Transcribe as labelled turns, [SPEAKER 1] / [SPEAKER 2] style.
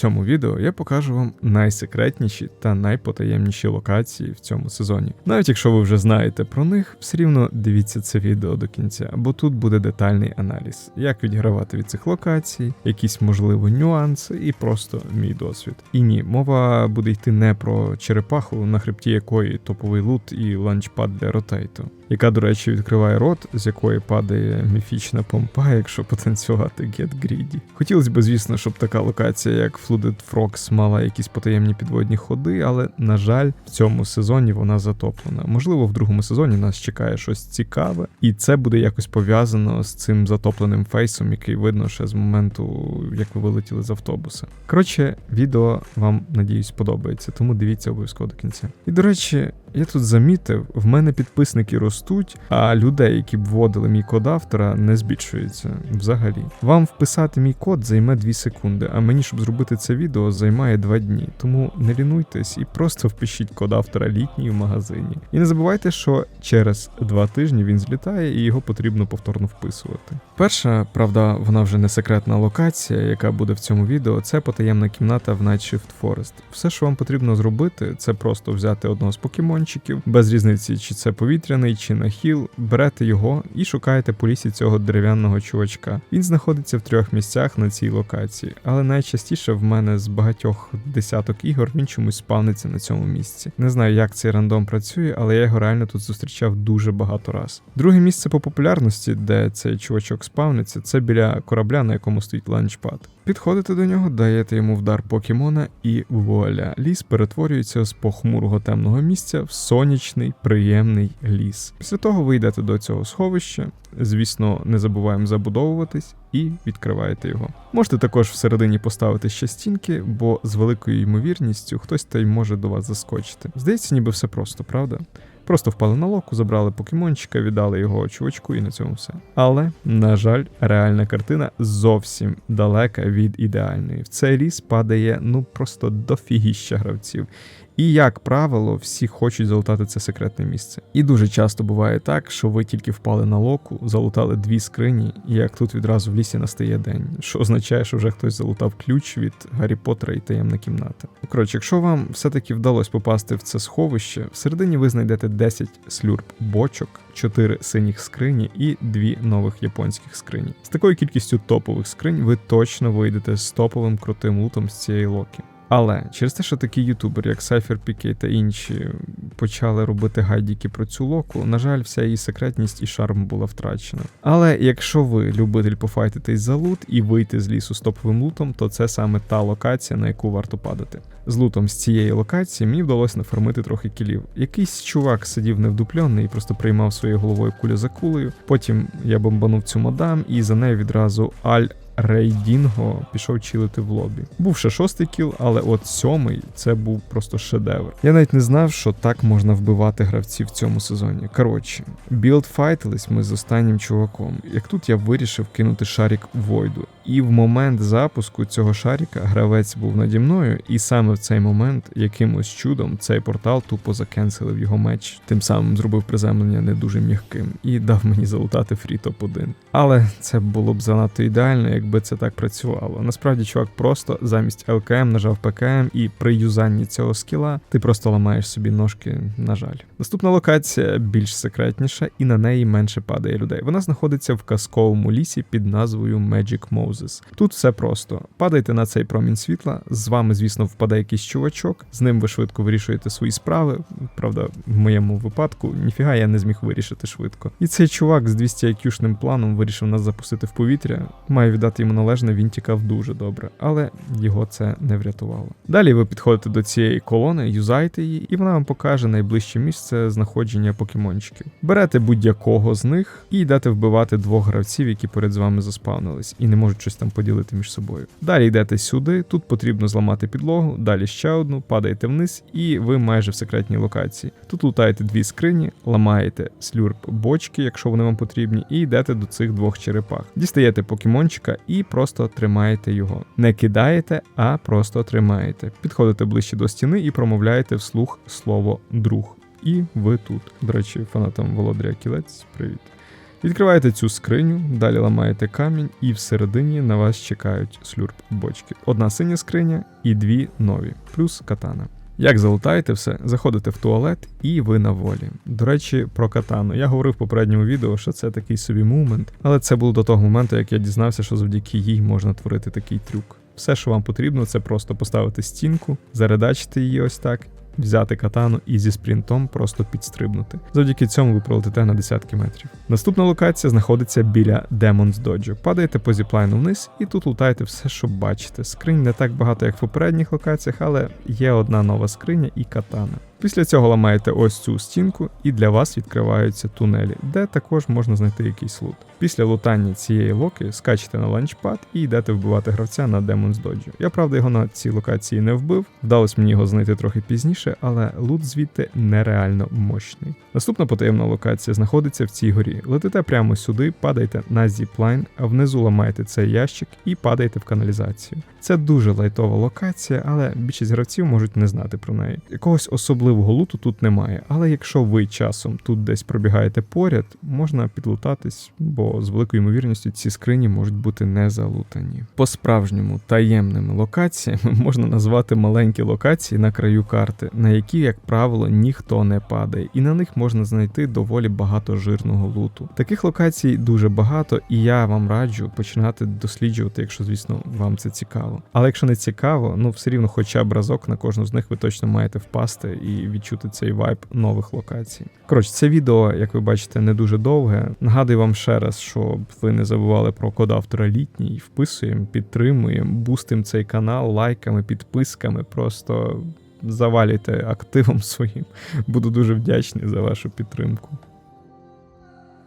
[SPEAKER 1] цьому відео я покажу вам найсекретніші та найпотаємніші локації в цьому сезоні. Навіть якщо ви вже знаєте про них, все рівно дивіться це відео до кінця, бо тут буде детальний аналіз, як відігравати від цих локацій, якісь можливо нюанси і просто мій досвід. І ні, мова буде йти не про черепаху, на хребті якої топовий лут і ланчпад для ротейту, яка, до речі, відкриває рот, з якої падає міфічна помпа, якщо потанцювати Get Greedy. Хотілося б, звісно, щоб така локація, як Flooded Frogs, мала якісь потаємні підводні ходи, але, на жаль, в цьому сезоні вона затоплена. Можливо, в другому сезоні нас чекає щось цікаве, і це буде якось пов'язано з цим затопленим фейсом, який видно ще з моменту, як ви вилетіли з автобуса. Коротше, відео вам надіюсь сподобається, тому дивіться обов'язково до кінця. І до речі, я тут замітив, в мене підписники ростуть, а людей, які б вводили мій код автора, не збільшується взагалі. Вам вписати мій код займе 2 секунди, а мені, щоб зробити це відео, займає 2 дні. Тому не лінуйтесь і просто впишіть код автора літній в магазині. І не забувайте, що через 2 тижні він злітає і його потрібно повторно вписувати. Перша, правда, вона вже не секретна локація, яка буде в цьому відео, це потаємна кімната в Night Shift Forest. Все, що вам потрібно зробити, це просто взяти одного з покемончиків, без різниці, чи це повітряний, чи нахіл, берете його і шукаєте по лісі цього дерев'яного чувачка. Він знаходиться в трьох місцях на цій локації, але найчастіше в мене з багатьох десяток ігор він чомусь спавниться на цьому місці. Не знаю, як цей рандом працює, але я його реально тут зустрічав дуже багато раз. Друге місце по популярності, де цей чувачок спавниться, це біля корабля, на якому стоїть ланчпад. Підходите до нього, даєте йому вдар покемона, і вуаля, ліс перетворюється з похмурого темного місця в сонячний, приємний ліс. Після того ви йдете до цього сховища. Звісно, не забуваємо забудовуватись і відкриваєте його. Можете також всередині поставити ще стінки, бо з великою ймовірністю хтось та й може до вас заскочити. Здається, ніби все просто, правда? Просто впали на локу, забрали покемончика, віддали його чувачку і на цьому все. Але, на жаль, реальна картина зовсім далека від ідеальної. В цей ліс падає ну просто дофігіща гравців. І, як правило, всі хочуть залутати це секретне місце. І дуже часто буває так, що ви тільки впали на локу, залутали дві скрині, і як тут відразу в лісі настає день, що означає, що вже хтось залутав ключ від Гаррі Поттера і таємна кімната. Коротше, якщо вам все-таки вдалося попасти в це сховище, всередині ви знайдете 10 слюрб бочок. 4 синіх скрині і 2 нових японських скрині. З такою кількістю топових скринь ви точно вийдете з топовим крутим лутом з цієї локи. Але через те, що такі ютубери, як CypherPK та інші, почали робити гайдіки про цю локу, на жаль, вся її секретність і шарм була втрачена. Але якщо ви любитель пофайтитись за лут і вийти з лісу з топовим лутом, то це саме та локація, на яку варто падати. З лутом з цієї локації мені вдалося нафармити трохи кілів. Якийсь чувак сидів невдуплений і просто приймав своєю головою кулю за кулею. Потім я бомбанув цю мадам, і за нею відразу Аль Рейдінго пішов чилити в лобі. Був ще шостий кіл, але от сьомий це був просто шедевр. Я навіть не знав, що так можна вбивати гравців в цьому сезоні. Коротше, білд файтились ми з останнім чуваком. Як тут я вирішив кинути шарик Войду. І в момент запуску цього шаріка гравець був наді мною, і саме в цей момент якимось чудом цей портал тупо закенселив його меч, тим самим зробив приземлення не дуже м'яким і дав мені залутати фрі топ 1 Але це було б занадто ідеально, якби це так працювало. Насправді, чувак просто замість ЛКМ нажав ПКМ, і при юзанні цього скіла ти просто ламаєш собі ножки, на жаль. Наступна локація більш секретніша, і на неї менше падає людей. Вона знаходиться в казковому лісі під назвою Magic Moses. Тут все просто. Падайте на цей промінь світла, з вами, звісно, впаде якийсь чувачок, з ним ви швидко вирішуєте свої справи. Правда, в моєму випадку ніфіга я не зміг вирішити швидко. І цей чувак з 200 IQ-шним планом вирішив нас запустити в повітря. Маю віддати йому належне, він тікав дуже добре, але його це не врятувало. Далі ви підходите до цієї колони, юзайте її, і вона вам покаже найближче місце знаходження покемончиків. Берете будь-якого з них і йдете вбивати двох гравців, які перед з вами заспавнились, і не можуть щось там поділити між собою. Далі йдете сюди, тут потрібно зламати підлогу, далі ще одну, падаєте вниз, і ви майже в секретній локації. Тут лутаєте дві скрині, ламаєте слюрп бочки, якщо вони вам потрібні, і йдете до цих двох черепах. Дістаєте покемончика і просто тримаєте його. Не кидаєте, а просто тримаєте. Підходите ближче до стіни і промовляєте вслух слово друг. І ви тут. До речі, фанатам Володаря Кілець, привіт. Відкриваєте цю скриню, далі ламаєте камінь, і всередині на вас чекають слюрп бочки. Одна синя скриня і дві нові, плюс катана. Як залутаєте все, заходите в туалет і ви на волі. До речі, про катану. Я говорив в попередньому відео, що це такий собі мумент, але це було до того моменту, як я дізнався, що завдяки їй можна творити такий трюк. Все, що вам потрібно, це просто поставити стінку, заредачити її ось так, взяти катану і зі спринтом просто підстрибнути. Завдяки цьому ви пролетите на десятки метрів. Наступна локація знаходиться біля Demon's Dojo. Падаєте по зіплайну вниз і тут лутаєте все, що бачите. Скринь не так багато, як в попередніх локаціях, але є одна нова скриня і катана. Після цього ламаєте ось цю стінку, і для вас відкриваються тунелі, де також можна знайти якийсь лут. Після лутання цієї локи скачете на ланчпад і йдете вбивати гравця на Demon's Dodge. Я правда його на цій локації не вбив, вдалося мені його знайти трохи пізніше, але лут звідти нереально мощний. Наступна потаємна локація знаходиться в цій горі. Летите прямо сюди, падаєте на зіплайн, а внизу ламаєте цей ящик і падаєте в каналізацію. Це дуже лайтова локація, але більшість гравців можуть не знати про неї. Якогось особливого луту тут немає, але якщо ви часом тут десь пробігаєте поряд, можна підлутатись, бо з великою ймовірністю ці скрині можуть бути не залутані. По-справжньому таємними локаціями можна назвати маленькі локації на краю карти, на які, як правило, ніхто не падає, і на них можна знайти доволі багато жирного луту. Таких локацій дуже багато, і я вам раджу починати досліджувати, якщо, звісно, вам це цікаво. Але якщо не цікаво, ну все рівно, хоча б разок на кожну з них ви точно маєте впасти відчути цей вайб нових локацій. Коротше, це відео, як ви бачите, не дуже довге. Нагадую вам ще раз, щоб ви не забували про код автора літній. Вписуємо, підтримуємо, бустимо цей канал лайками, підписками. Просто завалюйте активом своїм. Буду дуже вдячний за вашу підтримку.